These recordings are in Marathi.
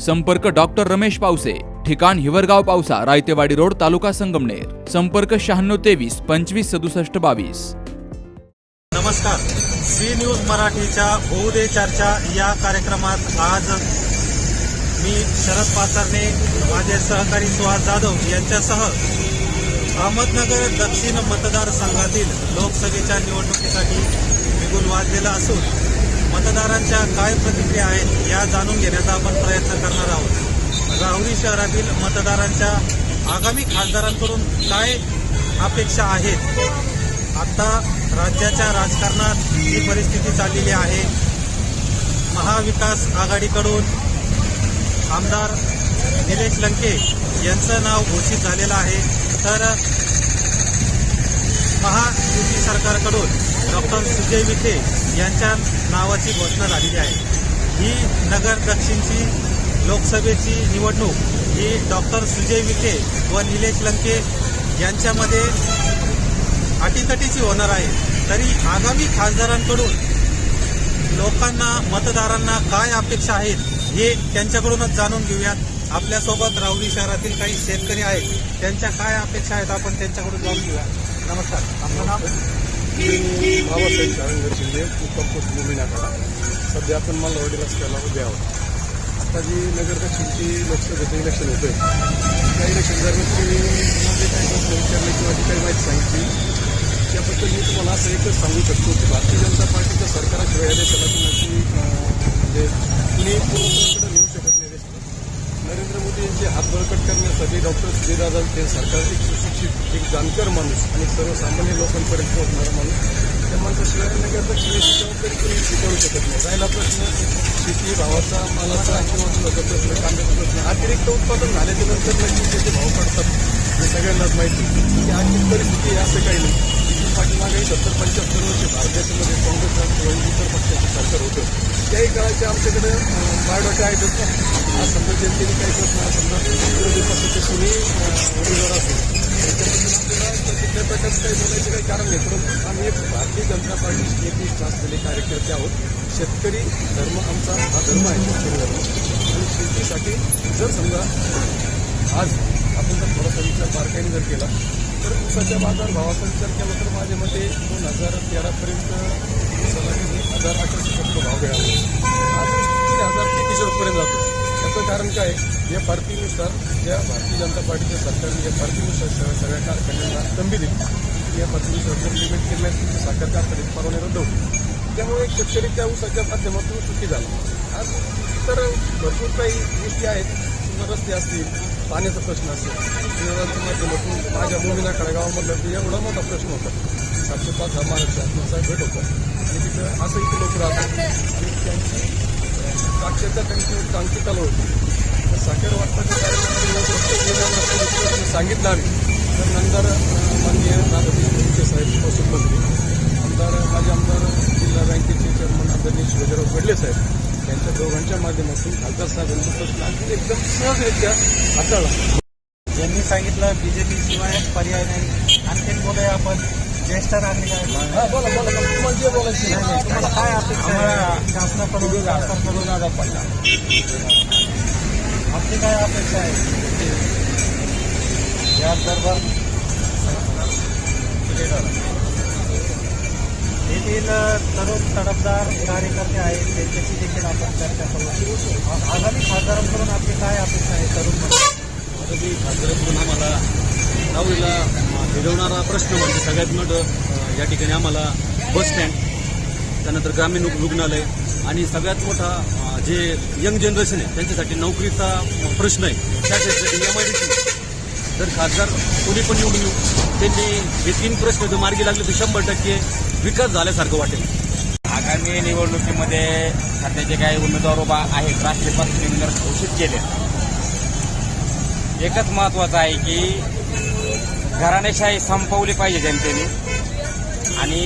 संपर्क डॉक्टर रमेश पावसे ठिकाण हिवरगाव पावसा रायतेवाडी रोड तालुका संगमनेर. संपर्क शहाण्णव तेवीस पंचवीस सदुसष्ट बावीस. नमस्कार. सी न्यूज मराठीच्या होऊ दे चर्चा या कार्यक्रमात आज मी शरद पाचरणे माझे सहकारी सुहास जाधव यांच्यासह अहमदनगर दक्षिण मतदारसंघातील लोकसभेच्या निवडणुकीसाठी निघून वाजलेला असून मतदारांच्या काय प्रतिक्रिया आहेत या जाणून घेण्याचा आपण प्रयत्न करणार आहोत. राहुरी शहरातील मतदारांच्या आगामी खासदारांकडून काय अपेक्षा आहेत? आता राज्याच्या राजकारणात ही परिस्थिती चाललेली आहे. महाविकास आघाडीकडून आमदार निलेश लंके यांचं नाव घोषित झालेलं आहे. तर महायुती सरकारकडून डॉक्टर सुजय विखे यांच्या नावाची घोषणा झालेली आहे. ही नगर दक्षिणची लोकसभेची निवडणूक ही डॉक्टर सुजय विखे व निलेश लंके यांच्यामध्ये अटीतटीची होणार आहे. तरी आगामी खासदारांकडून लोकांना मतदारांना काय अपेक्षा आहेत हे त्यांच्याकडूनच जाणून घेऊयात. आपल्यासोबत रावली शहरातील काही शेतकरी आहेत. त्यांच्या काय अपेक्षा आहेत आपण त्यांच्याकडून जाणून घेऊया नमस्कार. आपलं नाव? बाबासाहेब शाळंगर शिंदे मुक्काम पोस्ट मुंबई सध्या आपण मला वडील असल्याला उभे आहोत. आता जी नगर दक्षिणची लोकसभेचं इलेक्शन होतं त्या इलेक्शन दरम्यान तुम्ही जे काही प्रश्न विचारले किंवा जी काही माहिती सांगितली त्याबद्दल मी तुम्हाला असं एकच सांगू शकतो की भारतीय जनता पार्टीच्या सरकाराशिवाय या देशाला कुणाची म्हणजे कुणी पूर्णपणाकडे नेऊ शकत नाही देशाला. नरेंद्र मोदी यांचे हात बळकट करण्यासाठी डॉक्टर सुजयदादा ते सरकार एक एक जाणकार माणूस आणि सर्वसामान्य लोकांपर्यंत पोहोचणारा माणूस त्या माणसाशिवाय नगर दक्षिणेची जबाबदारी कोणी स्वीकारू शकत नाही. राहिला प्रश्न शेती भावाचा मालाचा किंवा दुधाचा प्रश्न कांद्याचा प्रश्न अतिरिक्त उत्पादन झाल्याच्यानंतर नक्की त्याचे भाव पडतात. हे सगळ्यांनाच माहिती. की आजची परिस्थिती असं काही नाही. इथून पाठीमागे सत्तर पंच्याहत्तर वर्ष भारताच्यामध्ये काँग्रेस किंवा इतर पक्षाचं सरकार होतं. त्याही काळाचे आमच्याकडे बायोडाटा आहेत आज समजा जनतेने काही प्रश्न समजा विरोधी पक्षाचे कुणी उमेदवार असेल त्याच्याबद्दल आपल्याला काही बोलायचं काही कारण नाही परंतु आम्ही एक भारतीय जनता पार्टीचे एकनिष्ठ असलेले कार्यकर्ते आहोत शेतकरी धर्म आमचा हा धर्म आहे शेतकरी धर्म आणि शेतीसाठी जर समजा आज आपण जर थोडासा विचार बारकाईने जर केला तर ऊसाच्या बाजार भावाचा विचार केला तर माझ्या मते दोन हजार तेरापर्यंत ऊसाला किती हजार अठराशे टक्के भाव मिळाला आज तीन हजार तेहतीस रुपयेपर्यंत जातो याचं कारण काय या भरतीनुसार ज्या भारतीय जनता पार्टीच्या सरकारने या भरतीनुसार सगळ्या कारखान्यांना संधी दिली या भरतीनुसार जर लिमिट केल्यास साखर कारखान्यात परवाने रद्द होते त्यामुळे शेतकरी त्या ऊसाच्या माध्यमातून सुखी झाला. आज इतर भरपूर काही गोष्टी आहेत. रस्ते असतील पाण्याचा प्रश्न असेल शहराच्या माध्यमातून माझ्या मुलींना गावामधला तो एवढा मोठा प्रश्न होता. सातशे पाच हा महाराष्ट्र भेट होता. आणि तिथं असं इथे लोक राहतात. आणि त्यांची साक्षरता त्यांची चांगली चालू होती. साखर वाटपाच्या कार्यक्रमात सांगितलं आम्ही. तर नंतर माननीय नानाजी मुंडे साहेब महसूल मंत्री आमदार माझे आमदार जिल्हा बँकेचे चेअरमन आदरणीय शिवाजीराव फडले साहेब यांच्या दोघांच्या माध्यमातून खासदार साहेबांचा प्रश्न आणखी एकदम सहजरित्या हाताळला. यांनी सांगितलं बीजेपी शिवाय पर्याय नाही. आणखीन बोलूया आपण. ज्येष्ठ नागरिक आहेत. हा बोला. तुम्हाला जे बोलायचं काय अपेक्षा आहे? शासनाकडून सरकारकडून आपली काय अपेक्षा आहे? या दरबार येथील तरुण तडफदार कार्यकर्ते आहेत त्यांच्याशी देखील आपण चर्चा करू. आगामी खासदारांकडून आपली काय अपेक्षा आहे तरुण आगामी खासदारांकडून आम्हाला राहुलीला भिडवणारा प्रश्न म्हणजे सगळ्यात मोठं या ठिकाणी आम्हाला बस स्टँड त्यानंतर ग्रामीण रुग्णालय आणि सगळ्यात मोठा जे यंग जनरेशन आहे त्यांच्यासाठी नोकरीचा प्रश्न आहे. त्यासाठी एम आय डी जर खासदार कोणी पण निवडून येऊ त्यांनी हे तीन प्रश्न जर मार्गी लागले तर शंभर टक्के विकास झाल्यासारखं वाटेल. आगामी निवडणुकीमध्ये सध्याचे काही उमेदवार उभा आहेत. राष्ट्रीय पातळीवर घोषित केले. एकच महत्वाचं आहे की घराणेशाही संपवली पाहिजे जनतेने. आणि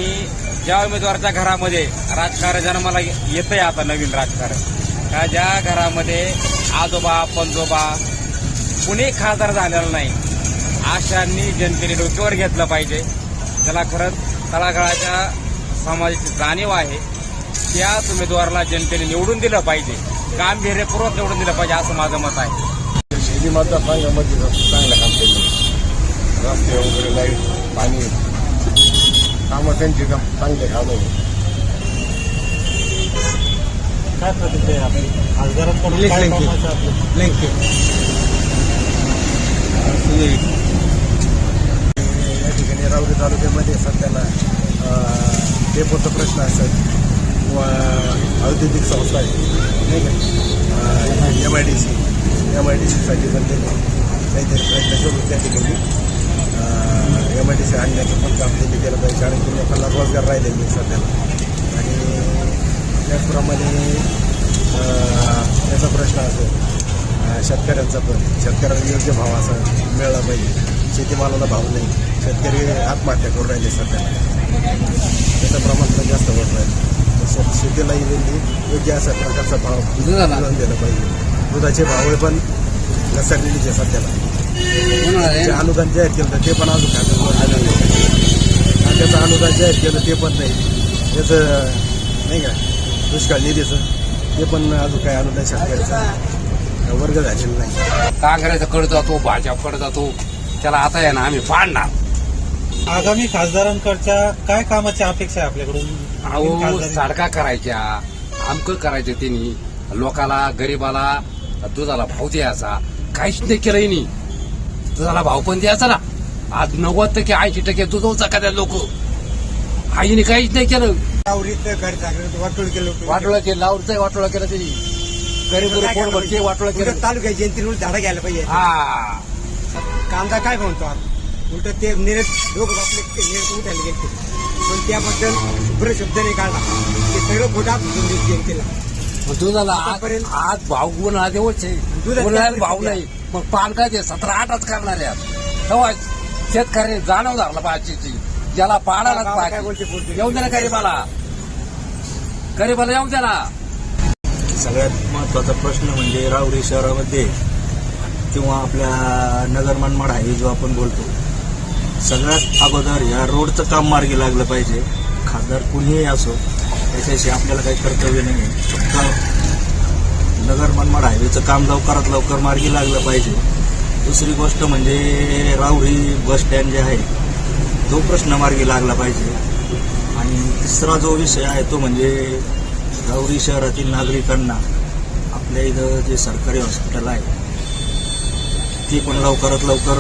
ज्या उमेदवाराच्या घरामध्ये राजकारण जन्माला आहे आता नवीन राजकारण का ज्या घरामध्ये आजोबा पंजोबा कुणी खासदार झालेला नाही अशांनी जनतेने डोक्यावर घेतलं पाहिजे. त्याला खरंच तळागाळाच्या समाजाची जाणीव आहे. त्याच उमेदवाराला जनतेने निवडून दिलं पाहिजे. गांभीर्यपूर्वक निवडून दिलं पाहिजे असं माझं मत आहे. शेती मतदारसंघामध्ये चांगलं काम केलं. रस्ते वगैरे लाइट पाणी. कामं त्यांची काम चांगले काम. आहे काय प्रतिक्रिया आहे आपली? खासदारांकडून काय कामाचं आपलं? या ठिकाणी रावरी तालुक्यामध्ये सध्याला डेपोचा प्रश्न असेल. किंवा औद्योगिक संस्था आहे. नाही का? M I D C M I D सीसाठी त्यांनी काहीतरी प्रयत्न करू त्या ठिकाणी. एम आय डी सी आणण्याचं पण काम त्यांनी केलं पाहिजे कारण की लोकांना रोजगार राहिले नाही सध्याला आणि त्याचप्रमाणे त्याचा प्रश्न असेल शेतकऱ्यांचा पण. शेतकऱ्यांना योग्य भाव असा मिळाला पाहिजे. शेतीमालाला भाव नाही. शेतकरी आत्महत्या करून राहिले सध्या. त्याचं प्रमाण पण जास्त होत राहील शेतीलाही त्यांनी योग्य अशा प्रकारचा भाव मिळवून दिला पाहिजे. दुधाचे भाव पण घसरलेलीच आहे सध्याला. जे अनुदान जाहीर केलं ते पण अजून आणि त्याचं अनुदान जाहीर केलं ते पण नाही. त्याचं नाही का? दुष्काळ निधीचं ते पण अजून काय अनुदान शेतकऱ्याचा वर्ग झालेला नाही. काँग्रेसकडे जातो भाजपकडे जातो त्याला आता आहे ना आम्ही पाडणार. आगामी खासदारांकडच्या काय कामाची अपेक्षा आहे आपल्याकडून? अहो साडका करायच्या आमकं करायचं त्यांनी. लोकाला गरीबाला दुधाला भाव द्यायचा. काहीच नाही केलंय नाही दुधाला भाव पण द्यायचा ना. आज नव्वद टक्के ऐंशी टक्के दूध त्या लोक. आईने काहीच नाही केलं. वाटोळ केलं वाटोळा केलं लावचं वाटोळा केलं त्यांनी. गरीब पोट भरते वाटोळा केलं. तालुक्यात जयंती झाडं घ्यायला पाहिजे. हा. कांदा काय म्हणतो उलट ते निरत लोक आपले निरत उठायला गेले. पण त्याबद्दल शुभ्र शब्द नाही काढला. ते सगळं खोटा जयंतीला दुधाला आज आज भाव गुन्हा देवच आहे किती भाव? नाही. मग पान काय ते सतरा आठच करणार आहेत तेव्हा शेतकऱ्याने जाणव धरला पाहिजे ज्याला पाडायलाच गावाला काय बोलते पाहिजे? येऊन द्या ना गरीबाला. गरीबाला येऊन द्या ना. सगळ्यात महत्त्वाचा प्रश्न म्हणजे रावरी शहरामध्ये किंवा आपल्या नगर मनमाड हायवे जो आपण बोलतो सगळ्यात अगोदर या रोडचं काम मार्गी लागलं पाहिजे. खासदार कुणीही असो त्याच्याशी आपल्याला काही कर्तव्य नाही फक्त नगर मनमाड हायवेचं काम लवकरात लवकर मार्गी लागलं पाहिजे. दुसरी गोष्ट म्हणजे रावरी बस स्टँड जे आहे तो प्रश्न मार्गी लागला पाहिजे. आणि तिसरा जो विषय आहे तो म्हणजे राहुरी शहरातील नागरिकांना आपल्या इथं जे सरकारी हॉस्पिटल आहे ते पण लवकरात लवकर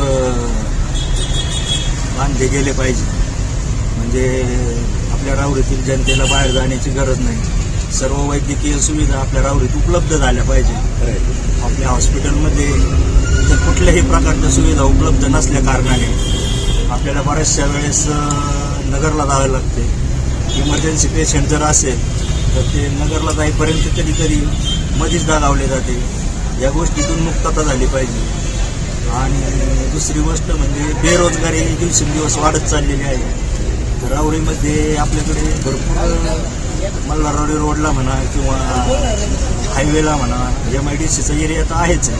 बांधले गेले पाहिजे. म्हणजे आपल्या रावरीतील जनतेला बाहेर जाण्याची गरज नाही. सर्व वैद्यकीय सुविधा आपल्या रावरीत उपलब्ध झाल्या पाहिजे. आपल्या हॉस्पिटलमध्ये इतर कुठल्याही प्रकारच्या सुविधा उपलब्ध नसल्या कारणाने आपल्याला बऱ्याचशा वेळेस नगरला जावं लागते. इमर्जन्सी पेशंट जर असेल तर ते नगरला जाईपर्यंत कधीतरी मधीच दागावले जाते. या गोष्टीतून मुक्तता झाली पाहिजे. आणि दुसरी गोष्ट म्हणजे बेरोजगारी दिवसेंदिवस वाढत चाललेली आहे. रावळीमध्ये आपल्याकडे भरपूर मल्हारवाडी रोडला म्हणा किंवा हायवेला म्हणा एम आय डी सीचा एरिया तर आहेच आहे.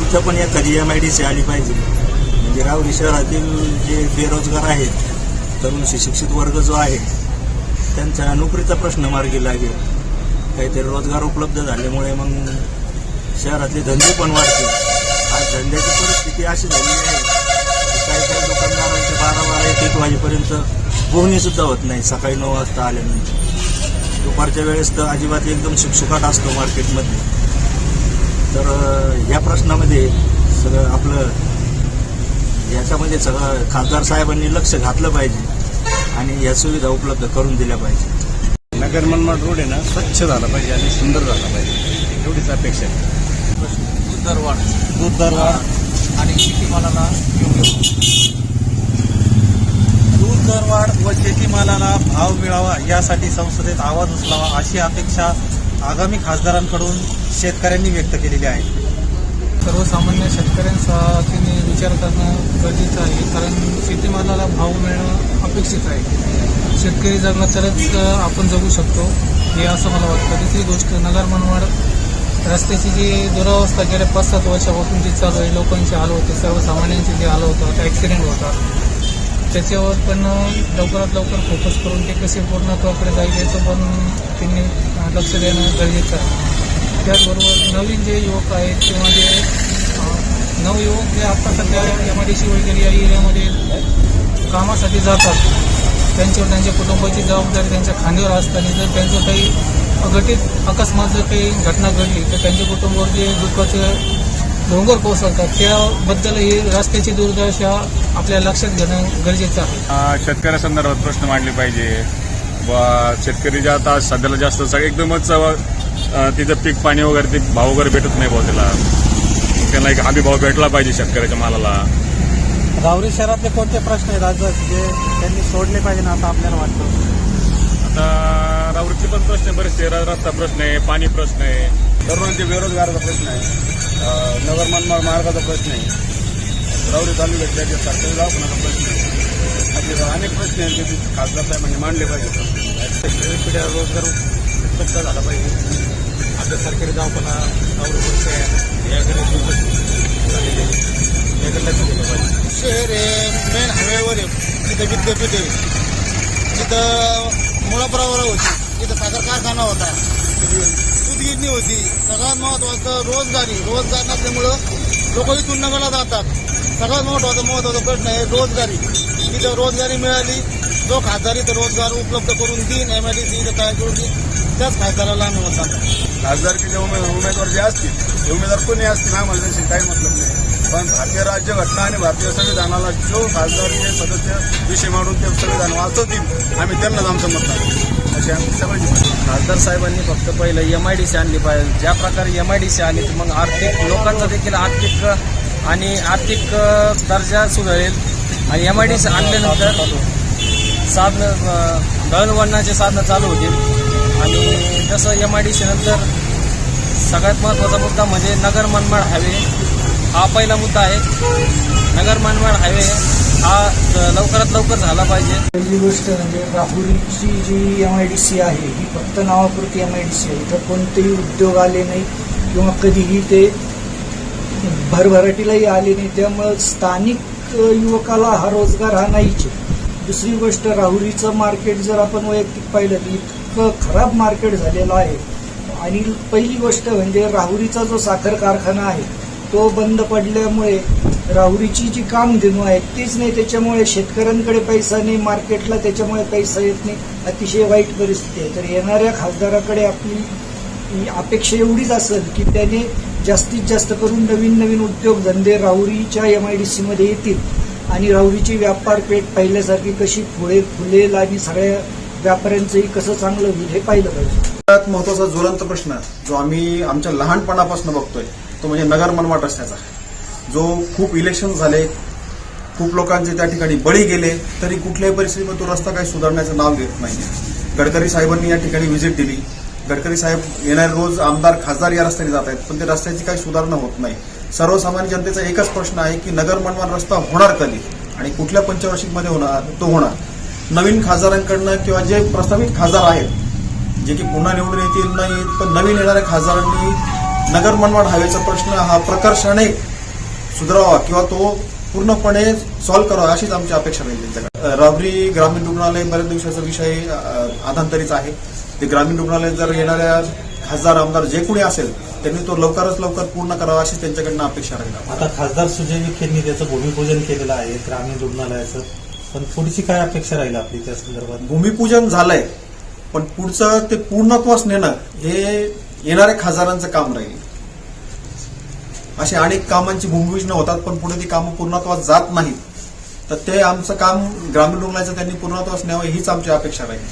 तिथं पण एखादी एम आय डी सी आली पाहिजे. म्हणजे रावरी शहरातील जे बेरोजगार आहेत तरुण सुशिक्षित वर्ग जो आहे त्यांच्या नोकरीचा प्रश्न मार्गी लागेल. काहीतरी रोजगार उपलब्ध झाल्यामुळे मग शहरातले धंदे पण वाढतील. आज धंद्याची परिस्थिती अशी झालेली आहे. काही काही दुकानदारांचे बारा बारा एक एक वाजेपर्यंत पोहणी सुद्धा होत नाही. सकाळी नऊ वाजता आल्यानंतर. दुपारच्या वेळेस तर अजिबात एकदम शुकशुकाट असतो मार्केटमध्ये. तर या प्रश्नामध्ये सगळं आपलं याच्यामध्ये सगळं खासदार साहेबांनी लक्ष घातलं पाहिजे आणि या सुविधा उपलब्ध करून दिल्या पाहिजे. नगर मनमाड रोड आहे ना स्वच्छ झाला पाहिजे आणि सुंदर झाला पाहिजे. एवढीच अपेक्षा आहे. दूध दरवाढ आणि शेतीमालाला दूध दरवाढ व शेतीमालाला भाव मिळावा यासाठी संसदेत आवाज उचलावा अशी अपेक्षा आगामी खासदारांकडून शेतकऱ्यांनी व्यक्त केलेली आहे. सर्वसामान्य शेतकऱ्यांचा त्यांनी विचार करणं गरजेचं आहे कारण शेतीमालाला भाव मिळणं अपेक्षित आहे. शेतकरी जगणं तरच आपण जगू शकतो हे असं मला वाटतं. दुसरी गोष्ट नगर मनमाड रस्त्याची जी दुरावस्था गेल्या पाच सात वर्षापासून जी चालू आहे लोकांची हाल होते सर्वसामान्यांचे जे हाल होतात ॲक्सिडेंट होतात. त्याच्यावर पण लवकरात लवकर फोकस करून ते कसे पूर्णत्वाकडे जाईल याचं पण त्यांनी लक्ष देणं गरजेचं आहे. त्याचबरोबर नवीन जे युवक आहेत किंवा जे नवयुवक जे आता सध्या एम आय डी सी वगैरे या एरियामध्ये कामासाठी जातात त्यांच्यावर त्यांच्या कुटुंबाची जबाबदारी त्यांच्या खांद्यावर असताना जर त्यांचं काही अघटित अकस्मात जर काही घटना घडली तर त्यांच्या कुटुंबावर जे दुःखाचे डोंगर कोसळतात त्याबद्दलही रस्त्याची दुर्दशा आपल्या लक्षात घेणं गरजेचं आहे. अ, शेतकऱ्यासंदर्भात प्रश्न मांडले पाहिजे. व शेतकरी ज्या आता सध्याला जास्त सगळे एकदमच तिचं पीक पाणी वगैरे ते भाव वगैरे भेटत नाही भाऊ त्याला. त्यांना एक हमी भाव भेटला पाहिजे शेतकऱ्याच्या मालाला. राहुरी शहरातले कोणते प्रश्न आहेत? आज जे त्यांनी सोडले पाहिजे ना असं आपल्याला वाटतं. आता रावृत्ती पण प्रश्न आहे बरेचसे. र- रस्ता प्रश्न आहे पाणी प्रश्न आहे. तरुणांचे बेरोजगाराचा प्रश्न आहे. अं, नगर मनमाड मार्गाचा प्रश्न आहे. राऊरी तालुक्यात त्याच्या सरकारी दवाखान्याचा प्रश्न आहे. असे अनेक प्रश्न आहेत जे खासदार साहेबांनी मांडले पाहिजे पिढ्या रोजगार उपलब्ध झाला पाहिजे. आपल्या सरकारी दवाखाना राहुरी याकडे झालेले लक्ष दिलं पाहिजे शहर आहे मेन हायवेवर आहे. तिथं विद्यापीठ आहे तिथं मुळापुरावर होती. तिथं साखर कारखाना होता. सुतगिरणी होती. सगळ्यात महत्वाचं रोजगारी. रोजगार नसल्यामुळं लोक इथून नगरला जातात. सगळ्यात महत्त्वाचा महत्त्वाचा प्रश्न आहे रोजगारी. तिथं रोजगारी मिळाली जो खासदारी तर रोजगार उपलब्ध करून देईन एम आय डी सी इथं तयार करून देईन त्याच खासदाराला आम्ही होता खासदारकीचे उमेदवार जे असतील ते उमेदवार कोणी असतील? आम्हाला त्याशी काही मतलब नाही. पण भारतीय राज्यघटना आणि भारतीय संविधानाला जो खासदारचे सदस्य विषय मांडून ते संविधान वाचवतील आम्ही त्यांनाच आमचं मत नाही अशी आमची सगळ्यांची खासदार साहेबांनी फक्त पहिलं एम आय डी सी आणली पाहिजे. ज्या प्रकारे एम आय डी सी आली तर मग आर्थिक लोकांचा देखील आर्थिक आणि आर्थिक दर्जा सुधारेल. आणि एम आय डी सी आणल्यानंतर साधनं दळणवळणाचे साधनं चालू होतील. आणि जसं एम आय डी सी नंतर सगळ्यात महत्त्वाचा मुद्दा म्हणजे नगर मनमाड हायवे. हा पहिला मुद्दा आहे. नगर मनमाड हायवे हा लवकरात लवकर झाला पाहिजे. पहिली गोष्ट म्हणजे राहुरीची जी एम आय डी सी आहे ही फक्त नावापुरती एम आय डी सी आहे. इथं कोणतेही उद्योग आले नाही किंवा कधीही ते भरभराटीलाही आले नाही. त्यामुळं स्थानिक युवकाला हा रोजगार हा नाहीच दुसरी गोष्ट राहुरीचं मार्केट जर आपण वैयक्तिक पाहिलं तर इतकं खराब मार्केट झालेलं आहे. आणि पहिली गोष्ट म्हणजे राहुरीचा जो साखर कारखाना आहे तो बंद पडल्यामुळे राहुरीची जी कामधेनू आहेत तीच नाही. त्याच्यामुळे शेतकऱ्यांकडे पैसा नाही मार्केटला त्याच्यामुळे पैसा येत नाही. अतिशय वाईट परिस्थिती आहे. तर येणाऱ्या खासदाराकडे आपली अपेक्षा एवढीच असेल की त्याने जास्तीत जास्त करून नवीन नवीन उद्योगधंदे राहुरीच्या एम आय डी सीमध्ये येतील. आणि राहुरीची व्यापारपेठ पहिल्यासारखी कशी फुळे फुलेल आणि सगळ्या व्यापाऱ्यांचंही कसं चांगलं होईल हे पाहिलं पाहिजे. सगळ्यात महत्त्वाचा ज्वलंत प्रश्न जो आम्ही आमच्या लहानपणापासून बघतोय. तो म्हणजे नगर मनमाड रस्त्याचा. जो खूप इलेक्शन झाले खूप लोकांचे त्या ठिकाणी बळी गेले तरी कुठल्याही परिस्थितीमध्ये तो रस्ता काही सुधारण्याचं नाव घेत नाही गडकरी साहेबांनी या ठिकाणी व्हिजिट दिली. गडकरी साहेब येणारे रोज आमदार खासदार या रस्त्याने जात आहेत पण ते रस्त्याची काही सुधारणा होत नाही. सर्वसामान्य जनतेचा एकच प्रश्न आहे की नगर मनमाड रस्ता होणार कधी? आणि कुठल्या पंचवार्षिकमध्ये होणार? तो होणार. नवीन खासदारांकडनं किंवा जे प्रस्तावित खासदार आहेत जे की पुन्हा निवडून येतील नाहीत पण नवीन येणाऱ्या खासदारांनी नगर मनमाड हायवेचा प्रश्न हा प्रकर्षाने सुधारावा किंवा तो पूर्णपणे सॉल्व्ह करावा अशीच आमची अपेक्षा राहील त्यांच्याकडे. राबरी ग्रामीण रुग्णालय बऱ्याच दिवसाचा विषय आधांतरीच आहे. ते ग्रामीण रुग्णालय जर येणाऱ्या खासदार आमदार जे कोणी असेल त्यांनी तो लवकरच लवकर पूर्ण करावा अशी त्यांच्याकडनं अपेक्षा राहील. आता खासदार सुजय विखेंनी त्याचं भूमिपूजन केलेलं आहे ग्रामीण रुग्णालयाचं. पण पुढची काय अपेक्षा राहील आपली त्या संदर्भात? भूमिपूजन झालंय पण पुढचं ते पूर्णत्वास नेणं हे येणाऱ्या खासदारांचं काम राहील. अशी अनेक कामांची भूमिपूजन होतात पण पुढे ती कामं पूर्णत्वास जात नाहीत. तर ते आमचं काम ग्रामीण रुग्णालयाचं त्यांनी पूर्णत्वास न्यावं हीच आमची अपेक्षा राहील.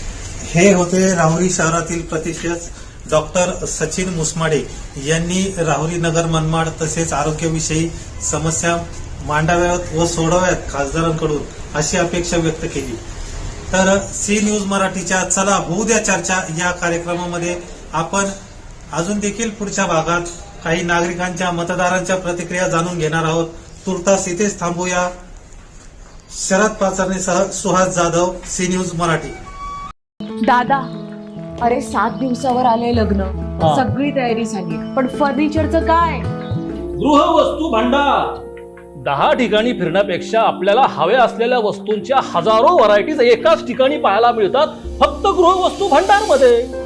हे होते राहुरी शहरातील प्रतिष्ठित डॉक्टर सचिन मुसमाडे यांनी राहुरी नगर मनमाड तसेच आरोग्याविषयी समस्या मांडाव्यात व सोडवाव्यात खासदारांकडून अशी अपेक्षा व्यक्त केली. तर सी न्यूज मराठीच्या चला होऊ द्या चर्चा या कार्यक्रमामध्ये आपण अजून देखील पुढच्या भागात काही नागरिकांच्या मतदारांच्या प्रतिक्रिया जाणून घेणार आहोत. तुर्तास इथेच थांबूया. शरद पाचरणेसह सुहास जाधव सी न्यूज मराठी. दादा अरे सात दिवसावर आले लग्न. सगळी तयारी झाली. पण फर्निचरचं काय? गृहवस्तू भांडार. दहा ठिकाणी फिरण्यापेक्षा आपल्याला हव्या असलेल्या वस्तूंच्या हजारो व्हरायटीज एकाच ठिकाणी पाहायला मिळतात फक्त गृहवस्तू भांडारमध्ये